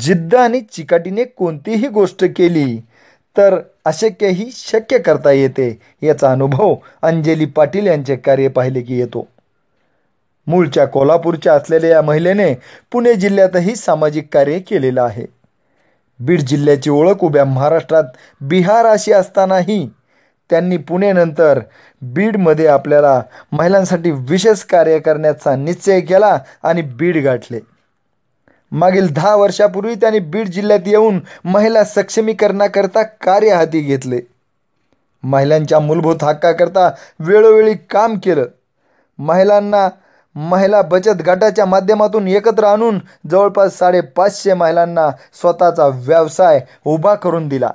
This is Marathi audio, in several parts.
जिद्द आणि चिकाटीने कोणतीही गोष्ट केली तर अशक्यही शक्य करता येते याचा अनुभव अंजली पाटील यांचे कार्य पाहिले की येतो. मूळच्या कोल्हापूरच्या असलेल्या या महिलेने पुणे जिल्ह्यातही सामाजिक कार्य केलेलं आहे. बीड जिल्ह्याची ओळख उभ्या महाराष्ट्रात बिहार अशी असतानाही त्यांनी पुणेनंतर बीडमध्ये आपल्याला महिलांसाठी विशेष कार्य करण्याचा निश्चय केला आणि बीड गाठले. मागील दहा वर्षापूर्वी त्यांनी बीड जिल्ह्यात येऊन महिला सक्षमीकरणाकरता कार्य हाती घेतले. महिलांच्या मूलभूत हक्काकरता वेळोवेळी काम केलं. महिलांना महिला बचत गटाच्या माध्यमातून एकत्र आणून जवळपास साडेपाचशे महिलांना स्वतःचा व्यवसाय उभा करून दिला.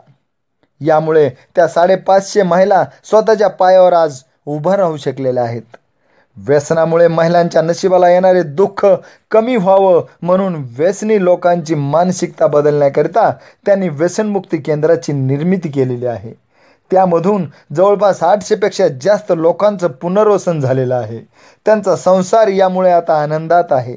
यामुळे त्या साडेपाचशे महिला स्वतःच्या पायावर आज उभा राहू शकलेल्या आहेत. व्यसनामुळे महिलांच्या नशिबाला येणारे दुःख कमी व्हावं म्हणून व्यसनी लोकांची मानसिकता बदलण्याकरिता त्यांनी व्यसनमुक्ती केंद्राची निर्मिती केलेली आहे. त्यामधून जवळपास आठशेपेक्षा जास्त लोकांचं पुनर्वसन झालेलं आहे. त्यांचा संसार यामुळे आता आनंदात आहे.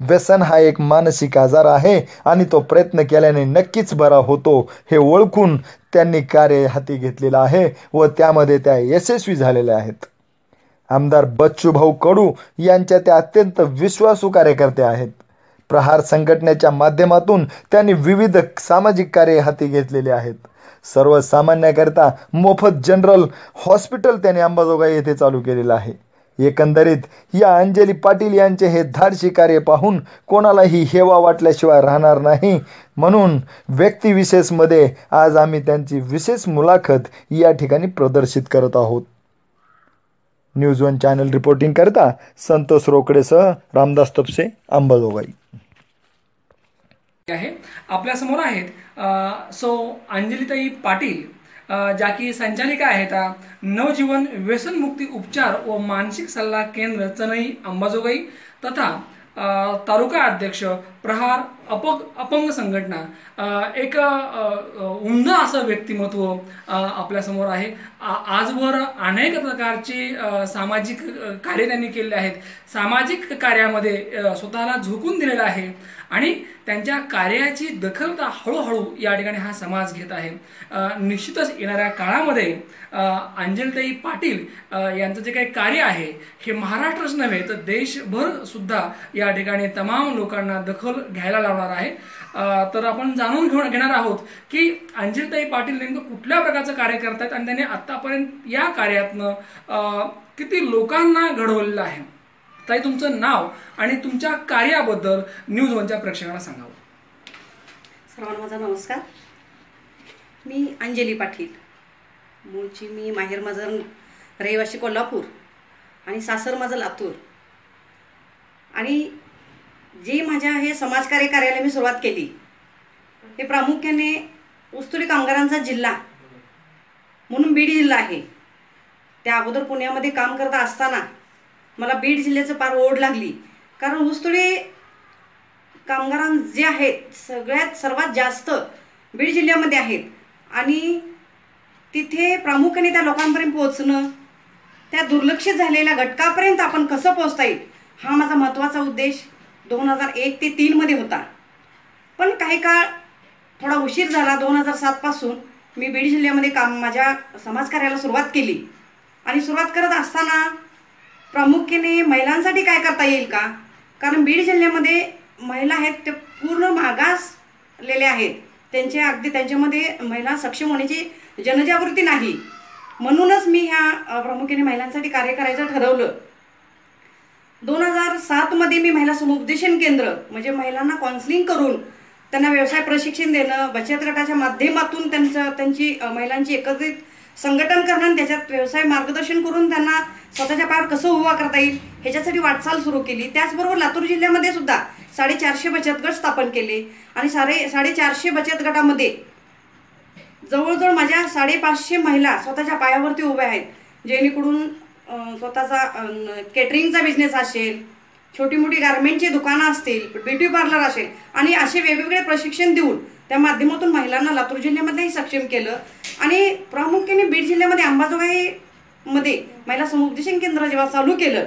व्यसन हा एक मानसिक आजार आहे आणि तो प्रयत्न केल्याने नक्कीच बरा होतो हे ओळखून त्यांनी कार्य हाती घेतलेलं आहे व त्यामध्ये त्या यशस्वी झालेल्या आहेत. आमदार बच्चूभाऊ कडू यांच्या त्या अत्यंत विश्वासू कार्यकर्ते आहेत. प्रहार संघटनेच्या माध्यमातून त्यांनी विविध सामाजिक कार्य हाती घेतलेले आहेत. सर्वसामान्याकरता मोफत जनरल हॉस्पिटल त्यांनी अंबाजोगाई येथे चालू केलेलं आहे. एकंदरीत या अंजली पाटील यांचे हे धाडशी कार्य पाहून कोणालाही हेवा वाटल्याशिवाय राहणार नाही म्हणून व्यक्तिविशेषमध्ये आज आम्ही त्यांची विशेष मुलाखत या ठिकाणी प्रदर्शित करत आहोत. न्यूज वन चॅनल रिपोर्टिंग करता संतोष रोकडेसह रामदास तपसे अंबाजोगाई आहे. आपल्यासमोर आहेत सो अंजलिताई पाटील ज्या की संचालिका आहेत नवजीवन व्यसनमुक्ती उपचार व मानसिक सल्ला केंद्र चनई अंबाजोगाई तथा तालुका अध्यक्ष प्रहार अपग अपंग संघटना एक उन्न असं व्यक्तिमत्व आपल्यासमोर आहे. आजवर अनेक प्रकारचे सामाजिक कार्य त्यांनी केलेले आहेत. सामाजिक कार्यामध्ये स्वतःला झोकून दिलेलं आहे आणि त्यांच्या कार्याची दखलता हळूहळू या ठिकाणी हा समाज घेत आहे. निश्चितच येणाऱ्या काळामध्ये अंजलताई पाटील यांचं जे काही कार्य आहे हे महाराष्ट्रच नव्हे तर देशभर सुद्धा या ठिकाणी तमाम लोकांना दखल घ्यायला लावणार आहे. तर आपण जाणून घेऊन घेणार आहोत की अंजलीताई पाटील नेमकं कुठल्या प्रकारचं कार्य करतात आणि त्यांनी आतापर्यंत या कार्यातनं किती लोकांना घडवलेलं आहे? ताई तुमचं नाव आणि तुमच्या कार्याबद्दल न्यूज वनच्या प्रेक्षकांना सांगावं सर्वांना माझा नमस्कार. मी अंजली पाटील. मूळची मी माहेर माझं रहिवाशी कोल्हापूर आणि सासर माझं लातूर. आणि जी माझ्या हे समाजकार्य कार्याला मी सुरुवात केली हे प्रामुख्याने ऊसतोडी कामगारांचा जिल्हा म्हणून बीड जिल्हा आहे. त्या अगोदर पुण्यामध्ये काम करत असताना मला बीड जिल्ह्याचं फार ओढ लागली. कारण ऊसतोडी कामगारां जे आहेत सगळ्यात सर्वात जास्त बीड जिल्ह्यामध्ये आहेत. आणि तिथे प्रामुख्याने त्या लोकांपर्यंत पोहोचणं त्या दुर्लक्षित झालेल्या घटकापर्यंत आपण कसं पोहोचता येईल हा माझा महत्त्वाचा उद्देश. दोन हजार एक ते तीनमध्ये होता. पण काही काळ थोडा उशीर झाला. दोन हजार सातपासून मी बीड जिल्ह्यामध्ये काम माझ्या समाजकार्याला सुरुवात केली. आणि सुरुवात करत असताना प्रामुख्याने महिलांसाठी काय करता येईल का? कारण बीड जिल्ह्यामध्ये महिला आहेत ते पूर्ण मागासलेले आहेत. त्यांच्या अगदी त्यांच्यामध्ये महिला सक्षम होण्याची जनजागृती नाही. म्हणूनच मी ह्या प्रामुख्याने महिलांसाठी कार्य करायचं ठरवलं. दोन हजार सातमध्ये मी महिला समुपदेशन केंद्र म्हणजे महिलांना काउन्सिलिंग करून त्यांना व्यवसाय प्रशिक्षण देणं बचत गटाच्या माध्यमातून त्यांचं त्यांची महिलांची एकत्रित संघटन करणं आणि त्याच्यात व्यवसाय मार्गदर्शन करून त्यांना स्वतःच्या पायावर कसं उभा करता येईल ह्याच्यासाठी वाटचाल सुरू केली. त्याचबरोबर लातूर जिल्ह्यामध्ये सुद्धा साडेचारशे बचत गट स्थापन केले आणि साडे साडेचारशे बचत गटामध्ये जवळजवळ माझ्या साडेपाचशे महिला स्वतःच्या पायावरती उभ्या आहेत जेणेकरून स्वतःचा केटरिंगचा बिझनेस असेल छोटी मोठी गारमेंटची दुकानं असतील ब्युटी पार्लर असेल आणि असे वेगवेगळे प्रशिक्षण देऊन त्या माध्यमातून महिलांना लातूर जिल्ह्यामध्येही सक्षम केलं. आणि प्रामुख्याने बीड जिल्ह्यामध्ये अंबाजोगाईमध्ये महिला समुपदेशन केंद्र जेव्हा चालू केलं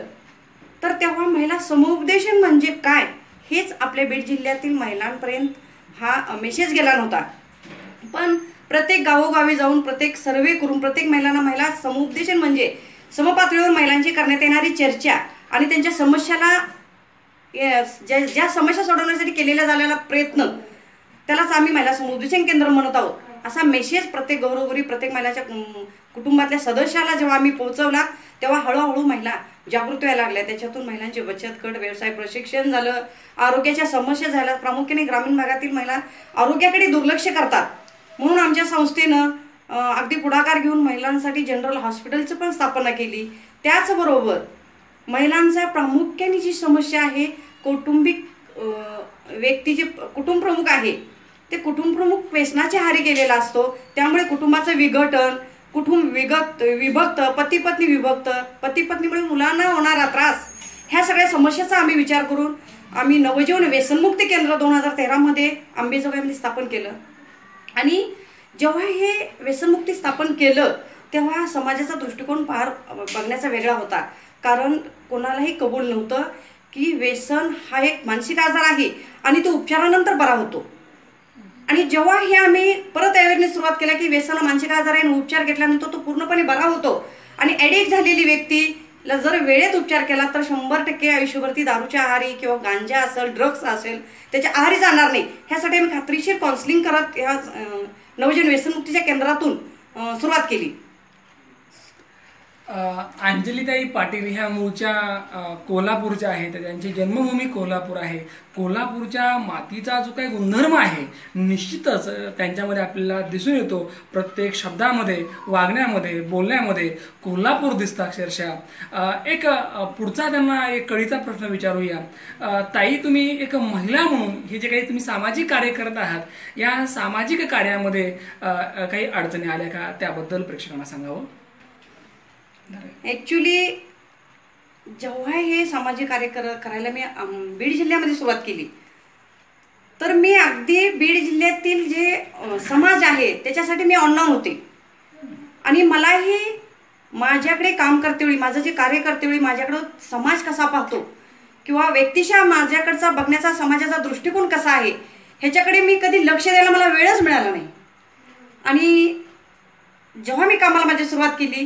तर तेव्हा महिला समुपदेशन म्हणजे काय? हेच आपल्या बीड जिल्ह्यातील महिलांपर्यंत हा मेसेज गेला नव्हता. पण प्रत्येक गावोगावी जाऊन प्रत्येक सर्वे करून प्रत्येक महिलांना महिला समुपदेशन म्हणजे समपातळीवर महिलांची करण्यात येणारी चर्चा आणि त्यांच्या समस्याला ज्या ज्या समस्या सोडवण्यासाठी केलेला झालेला प्रयत्न त्यालाच आम्ही महिला समुपदेशन केंद्र म्हणत आहोत. असा मेसेज प्रत्येक घरोघरी प्रत्येक महिलाच्या कुटुंबातल्या सदस्याला जेव्हा आम्ही पोहोचवला तेव्हा हळूहळू महिला जागृत व्हायला लागल्या. त्याच्यातून महिलांचे बचत गट व्यवसाय प्रशिक्षण झालं. आरोग्याच्या समस्या झाल्या. प्रामुख्याने ग्रामीण भागातील महिला आरोग्याकडे दुर्लक्ष करतात. म्हणून आमच्या संस्थेनं अगदी पुढाकार घेऊन महिलांसाठी जनरल हॉस्पिटलचं पण स्थापना केली. त्याचबरोबर महिलांचा प्रामुख्याने जी समस्या आहे कौटुंबिक व्यक्ती जे कुटुंबप्रमुख आहे ते कुटुंबप्रमुख व्यसनाच्या हारी गेलेला असतो. त्यामुळे कुटुंबाचं विघटन कुटुंब विगत विभक्त पती पत्नी विभक्त पती पत्नीमुळे मुलांना होणारा त्रास ह्या सगळ्या समस्याचा आम्ही विचार करून आम्ही नवजीवन व्यसनमुक्ती केंद्र दोन हजार तेरामध्ये आंबेजोगाईमध्ये स्थापन केलं. आणि जेव्हा हे व्यसनमुक्ती स्थापन केलं तेव्हा समाजाचा दृष्टिकोन फार बघण्याचा वेगळा होता. कारण कोणालाही कबूल नव्हतं की व्यसन हा एक मानसिक आजार आहे आणि तो उपचारानंतर बरा होतो. आणि जेव्हा हे आम्ही परत अवेअरनेस सुरुवात केला की व्यसन मानसिक आजार आहे उपचार घेतल्यानंतर तो पूर्णपणे बरा होतो आणि ॲडिक्ट झालेली व्यक्तीला जर वेळेत उपचार केला तर शंभर टक्के आयुष्यभरती दारूच्या आहारी किंवा गांजा असेल ड्रग्स असेल त्याच्या आहारी जाणार नाही. ह्यासाठी आम्ही खात्रीशीर काउन्सिलिंग करत ह्या नवजन व्यसनमुक्तीच्या केंद्रातून सुरुवात केली. अंजलीताई पाटील ह्या मूळच्या कोल्हापूरच्या आहेत. त्यांची जन्मभूमी कोल्हापूर आहे. कोल्हापूरच्या मातीचा जो काही गुणधर्म आहे निश्चितच त्यांच्यामध्ये आपल्याला दिसून येतो. प्रत्येक शब्दामध्ये वागण्यामध्ये बोलण्यामध्ये कोल्हापूर दिसतं अक्षरशः. एक पुढचा त्यांना एक कळीचा प्रश्न विचारूया. ताई तुम्ही एक महिला म्हणून हे जे काही तुम्ही सामाजिक कार्य करत आहात या सामाजिक कार्यामध्ये काही अडचणी आल्या का? त्याबद्दल प्रेक्षकांना सांगावं. ॲक्च्युली जेव्हा हे सामाजिक कार्य कर करायला मी बीड जिल्ह्यामध्ये सुरुवात केली तर मी अगदी बीड जिल्ह्यातील जे समाज आहे त्याच्यासाठी मी ऑनलाईन होते. आणि मलाही माझ्याकडे काम करतेवेळी माझं जे कार्य करतेवेळी माझ्याकडं समाज कसा पाहतो किंवा व्यक्तिशः माझ्याकडचा बघण्याचा समाजाचा दृष्टिकोन कसा आहे ह्याच्याकडे मी कधी लक्ष द्यायला मला वेळच मिळाला नाही. आणि जेव्हा मी कामाला माझी सुरुवात केली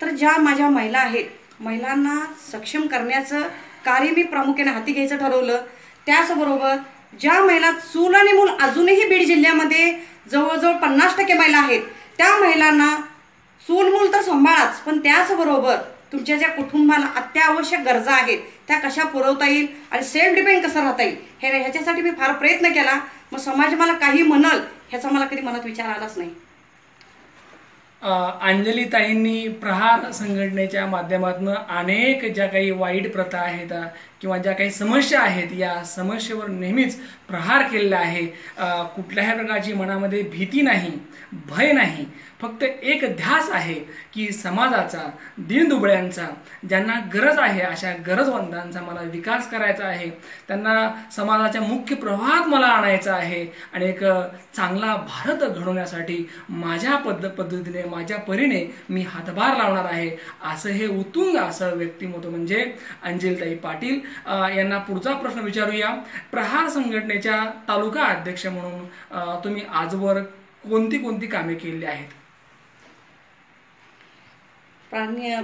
तर ज्या माझ्या महिला आहेत महिलांना सक्षम करण्याचं कार्य मी प्रामुख्याने हाती घ्यायचं ठरवलं. त्याचबरोबर ज्या महिला चूल आणि मूल अजूनही बीड जिल्ह्यामध्ये जवळजवळ पन्नास टक्के महिला आहेत त्या महिलांना चूल मूल तर सांभाळाच पण त्याचबरोबर तुमच्या ज्या कुटुंबाला अत्यावश्यक गरजा आहेत त्या कशा पुरवता येईल आणि सेल्फ डिपेंड कसं राहता येईल हे ह्याच्यासाठी मी फार प्रयत्न केला. मग समाज मला काही म्हणल ह्याचा मला कधी मनात विचार आलाच नाही. अंजलीताईंनी प्रहार संघटनेच्या माध्यमातून अनेक ज्या काही वाईट प्रथा आहेत किंवा ज्या काही समस्या आहेत या समस्येवर नेहमीच प्रहार केलेला आहे. कुठल्याही प्रकारची मनामध्ये भीती नाही भय नाही. फक्त एक ध्यास आहे की समाजाचा दिनदुबळ्यांचा ज्यांना गरज आहे अशा गरजवंतांचा मला विकास करायचा आहे. त्यांना समाजाच्या मुख्य प्रवाहात मला आणायचं आहे. आणि एक चांगला भारत घडवण्यासाठी माझ्या पद्ध पद्धतीने माझ्या परीने मी हातभार लावणार आहे. असं हे उत्तुंग असं व्यक्तिमत्व म्हणजे अंजलताई पाटील यांना पुढचा प्रश्न विचारूया. प्रहार संघटनेच्या तालुका अध्यक्ष म्हणून तुम्ही आजवर कोणती कोणती कामे केलेली आहेत?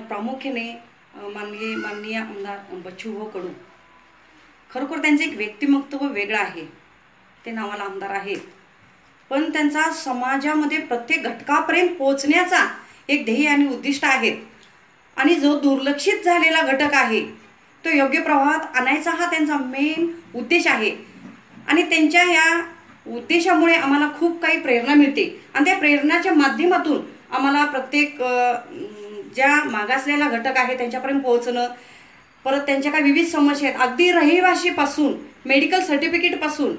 प्रामुख्याने माननीय माननीय आमदार बच्चूभाऊ कडू खरोखर त्यांचं एक व्यक्तिमत्व वेगळं आहे. ते नावाला आमदार आहेत. पण त्यांचा समाजामध्ये प्रत्येक घटकापर्यंत पोहोचण्याचा एक ध्येय आणि उद्दिष्ट आहेत. आणि जो दुर्लक्षित झालेला घटक आहे तो योग्य प्रवाहात आणायचा हा त्यांचा मेन उद्देश आहे. आणि त्यांच्या या उद्देशामुळे आम्हाला खूप काही प्रेरणा मिळते. आणि त्या प्रेरणाच्या माध्यमातून आम्हाला प्रत्येक ज्या मागासलेला घटक आहे त्यांच्यापर्यंत पोहोचणं परत त्यांच्या काही विविध समस्या आहेत. अगदी रहिवाशीपासून मेडिकल सर्टिफिकेटपासून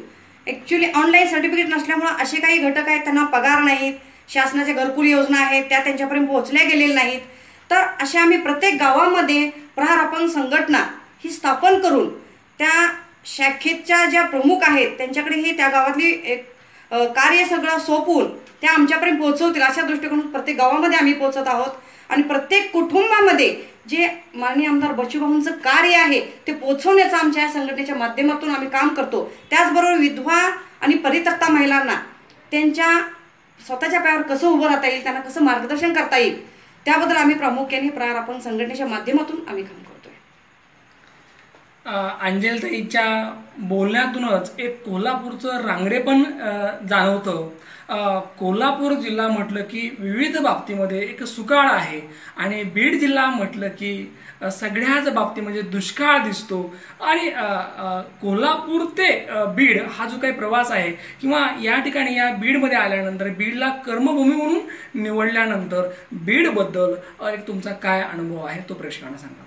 ॲक्च्युली ऑनलाईन सर्टिफिकेट नसल्यामुळं असे काही घटक आहेत त्यांना पगार नाहीत शासनाच्या घरकुल योजना आहेत त्या त्यांच्यापर्यंत पोहोचल्या गेलेल्या नाहीत. तर अशा आम्ही प्रत्येक गावामध्ये प्रहार अपंग संघटना ही स्थापन करून त्या शाखेच्या ज्या प्रमुख आहेत त्यांच्याकडे ही त्या गावातली एक कार्य सगळं सोपून त्या आमच्यापर्यंत पोहोचवतील अशा दृष्टिकोनातून प्रत्येक गावामध्ये आम्ही पोहोचत आहोत. आणि प्रत्येक कुटुंबामध्ये जे माननीय आमदार बचूभाऊंचं कार्य आहे ते पोचवण्याचं आमच्या या संघटनेच्या माध्यमातून आम्ही काम करतो. त्याचबरोबर विधवा आणि परितक्ता महिलांना त्यांच्या स्वतःच्या पायावर कसं उभं राहता येईल त्यांना कसं मार्गदर्शन करता येईल त्याबद्दल आम्ही प्रामुख्याने प्रार आपण संघटनेच्या माध्यमातून आम्ही काम करतोय अंजलताईच्या बोलण्यातूनच एक कोल्हापूरचं रांगडेपण जाणवतं. कोल्हापूर जिल्हा म्हटलं की विविध बाबतीमध्ये एक सुकाळ आहे आणि बीड जिल्हा म्हटलं की सगळ्याच बाबतीमध्ये म्हणजे दुष्काळ दिसतो. आणि कोल्हापूर ते बीड हा जो काही प्रवास आहे किंवा या ठिकाणी या बीडमध्ये आल्यानंतर बीडला कर्मभूमी म्हणून निवडल्यानंतर बीडबद्दल एक तुमचा काय अनुभव आहे? तो प्रेक्षकांना सांगा.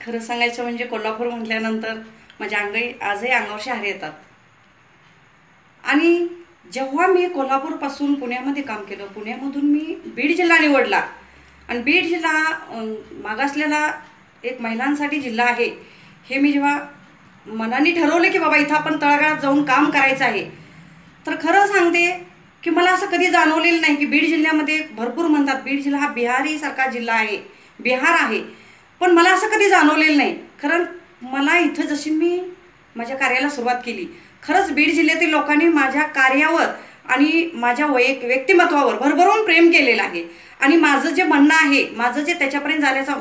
खरं सांगायचं म्हणजे कोल्हापूर म्हटल्यानंतर माझ्या अंगाई आजही अंगावर शहारे येतात. आणि जेव्हा मी कोल्हापूरपासून पुण्यामध्ये काम केलं पुण्यामधून मी बीड जिल्हा निवडला. आणि बीड जिल्हा मागासलेला एक महिलांसाठी जिल्हा आहे. हे मी जेव्हा मनाने ठरवलं की बाबा इथं आपण तळागाळात जाऊन काम करायचं आहे तर खरं सांगते की मला असं कधी जाणवलेलं नाही की बीड जिल्ह्यामध्ये भरपूर म्हणतात बीड जिल्हा हा बिहारीसारखा जिल्हा आहे बिहार आहे. पण मला असं कधी जाणवलेलं नाही. कारण मला इथं जशी मी माझ्या कार्याला सुरुवात केली खरंच बीड जिल्ह्यातील लोकांनी माझ्या कार्यावर आणि माझ्या वैयक व्यक्तिमत्वावर भरभरून प्रेम केलेलं आहे. आणि माझं जे म्हणणं आहे माझं जे त्याच्यापर्यंत जाण्याचा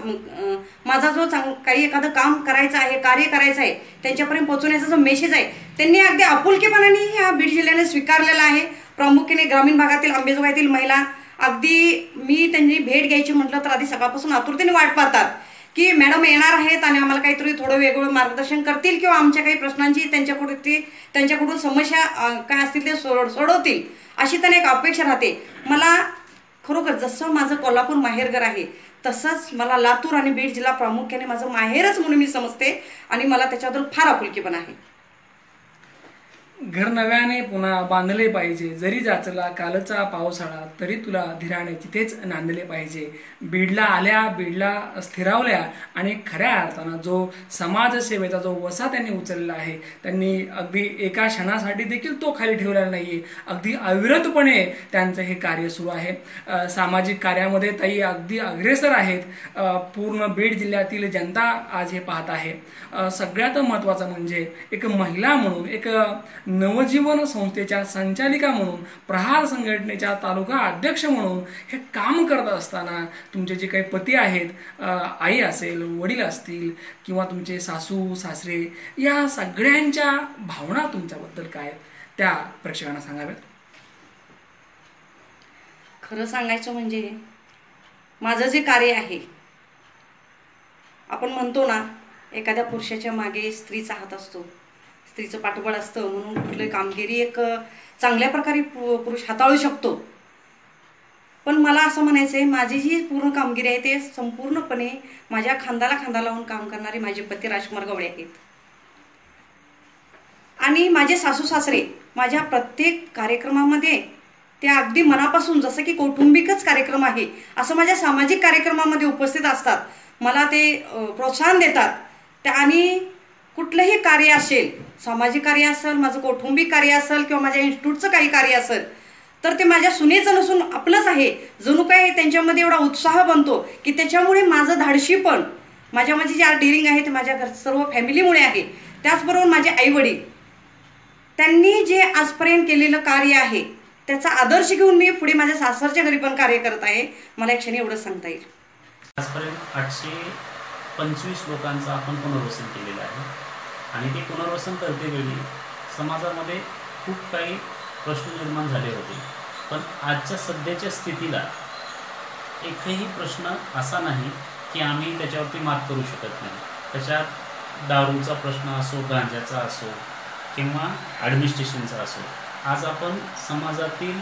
माझा जो चांग काही एखादं काम करायचं आहे कार्य करायचं आहे त्यांच्यापर्यंत पोहोचवण्याचा जो मेसेज आहे त्यांनी अगदी आपुलकीपणाने ह्या बीड जिल्ह्याने स्वीकारलेला आहे. प्रामुख्याने ग्रामीण भागातील आंबेजोगाईतील महिला अगदी मी त्यांची भेट घ्यायची म्हटलं तर आधी सकाळपासून आतुरतेने वाट पाहतात. की मॅडम येणार आहेत आणि आम्हाला काहीतरी थोडं वेगळं मार्गदर्शन करतील किंवा आमच्या काही प्रश्नांची त्यांच्याकडून ती त्यांच्याकडून समस्या काय असतील ते सोड सोडवतील अशी त्यांना एक अपेक्षा राहते. मला खरोखर जसं माझं कोल्हापूर माहेरघर आहे तसंच मला लातूर आणि बीड जिल्हा प्रामुख्याने माझं माहेरच म्हणून मी समजते आणि मला त्याच्याबद्दल फार आपुलकी पण आहे. घर नव्याने पुन्हा बांधले पाहिजे. जरी जाचला कालचा पावसाळा तरी तुला धीराने तिथेच नांदले पाहिजे. बीडला आल्या बीडला स्थिरावल्या आणि खऱ्या अर्थानं जो समाजसेवेचा जो वसा त्यांनी उचललेला आहे त्यांनी अगदी एका क्षणासाठी देखील तो खाली ठेवलेला नाहीये. अगदी अविरतपणे त्यांचं हे कार्य सुरू आहे. सामाजिक कार्यामध्ये ताई अगदी अग्रेसर आहेत. पूर्ण बीड जिल्ह्यातील जनता आज हे पाहत आहे. सगळ्यात महत्त्वाचं म्हणजे एक महिला म्हणून एक नवजीवन संस्थेच्या संचालिका म्हणून प्रहार संघटनेच्या तालुका अध्यक्ष म्हणून हे काम करत असताना तुमचे जे काही पती आहेत आई असेल वडील असतील किंवा तुमचे सासू सासरे या सगळ्यांच्या भावना तुमच्याबद्दल काय आहेत? त्या प्रेक्षकांना सांगाव्यात खरं सांगायचं म्हणजे माझं जे कार्य आहे आपण म्हणतो ना एखाद्या पुरुषाच्या मागे स्त्रीचा हात असतो स्त्रीचं पाठबळ असतं म्हणून कुठली कामगिरी एक चांगल्या प्रकारे पु- पुरुष हाताळू शकतो. पण मला असं म्हणायचं आहे माझी जी पूर्ण कामगिरी आहे ते संपूर्णपणे माझ्या खांदाला खांदा लावून काम करणारे माझे पती राजकुमार गवळे आहेत. आणि माझे सासू सासरे माझ्या प्रत्येक कार्यक्रमामध्ये ते अगदी मनापासून जसं की कौटुंबिकच कार्यक्रम आहे असं माझ्या सामाजिक कार्यक्रमामध्ये उपस्थित असतात. मला ते प्रोत्साहन देतात. त्या आणि कुठलंही कार्य असेल सामाजिक कार्य असेल माझं कौटुंबिक कार्य असेल किंवा माझ्या इन्स्टिट्यूटचं काही कार्य असेल तर ते माझ्या सुनेचं नसून आपलंच आहे. जणू काय त्यांच्यामध्ये एवढा उत्साह बनतो की त्याच्यामुळे माझं धाडशी पण माझ्यामध्ये जे डिरिंग आहे ते माझ्या घर सर्व फॅमिलीमुळे आहे. त्याचबरोबर माझे आईवडील त्यांनी जे आजपर्यंत केलेलं कार्य आहे त्याचा आदर्श घेऊन मी पुढे माझ्या सासरच्या घरी पण कार्य करत आहे. मला एक क्षणी एवढंच सांगता येईल. आजपर्यंत आठशे पंचवीस लोकांचं आपण पुनर्वसन केलेलं आहे. आणि ते पुनर्वसन करतेवेळी समाजामध्ये खूप काही प्रश्न निर्माण झाले होते. पण आजच्या सध्याच्या स्थितीला एकही प्रश्न असा नाही की आम्ही त्याच्यावरती मात करू शकत नाही. त्याच्यात दारूचा प्रश्न असो गांजाचा असो किंवा ॲडमिनिस्ट्रेशनचा असो. आज आपण समाजातील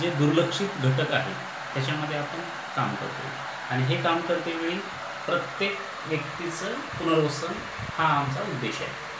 जे दुर्लक्षित घटक आहेत त्याच्यामध्ये आपण काम करतो आणि हे काम करतेवेळी प्रत्येक व्यक्तीचं पुनर्वसन हा आमचा उद्देश आहे.